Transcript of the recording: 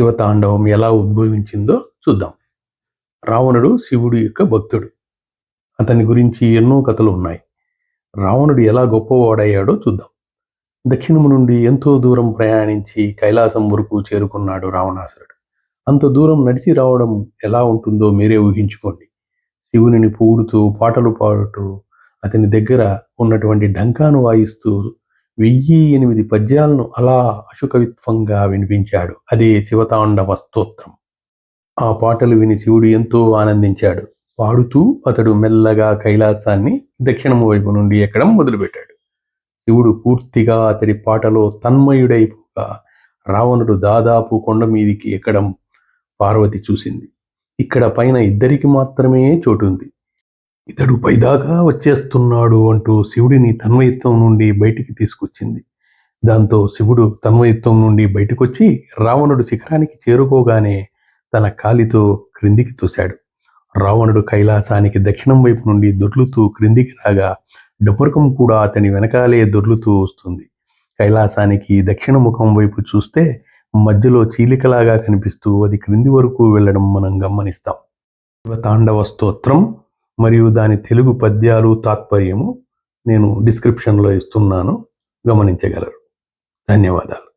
శివతాండవం ఎలా ఉద్భవించిందో చూద్దాం. రావణుడు శివుడి యొక్క భక్తుడు. అతని గురించి ఎన్నో కథలు ఉన్నాయి. రావణుడు ఎలా గొప్పవాడయ్యాడో చూద్దాం. దక్షిణము నుండి ఎంతో దూరం ప్రయాణించి కైలాసం వరకు చేరుకున్నాడు రావణాసురుడు. అంత దూరం నడిచి రావడం ఎలా ఉంటుందో మీరే ఊహించుకోండి. శివునిని పూడుతూ పాటలు పాడుతూ అతని దగ్గర ఉన్నటువంటి ఢంకాను వాయిస్తూ వెయ్యి ఎనిమిది పద్యాలను అలా అశుకవిత్వంగా వినిపించాడు. అదే శివతాండవ స్తోత్రం. ఆ పాటలు విని శివుడు ఎంతో ఆనందించాడు. పాడుతూ అతడు మెల్లగా కైలాసాన్ని దక్షిణము వైపు నుండి ఎక్కడం మొదలుపెట్టాడు. శివుడు పూర్తిగా అతడి పాటలో తన్మయుడైపోగా రావణుడు దాదాపు కొండ మీదికి ఎక్కడం పార్వతి చూసింది. ఇక్కడ పైన ఇద్దరికి మాత్రమే చోటుంది. ఇతడు పైదాకా వచ్చేస్తున్నాడు అంటూ శివుడిని తన్మయత్వం నుండి బయటికి తీసుకొచ్చింది. దాంతో శివుడు తన్మయత్వం నుండి బయటకొచ్చి రావణుడు శిఖరానికి చేరుకోగానే తన కాలితో క్రిందికి తోశాడు. రావణుడు కైలాసానికి దక్షిణం వైపు నుండి దొర్లుతూ క్రిందికి రాగా డమరుకం కూడా అతని వెనకాలే దొర్లుతూ వస్తుంది. కైలాసానికి దక్షిణ ముఖం వైపు చూస్తే మధ్యలో చీలికలాగా కనిపిస్తూ అది క్రింది వరకు వెళ్ళడం మనం గమనిస్తాం. తాండవ స్తోత్రం మరియు దాని తెలుగు పద్యాలు తాత్పర్యము నేను డిస్క్రిప్షన్లో ఇస్తున్నాను. గమనించగలరు. ధన్యవాదాలు.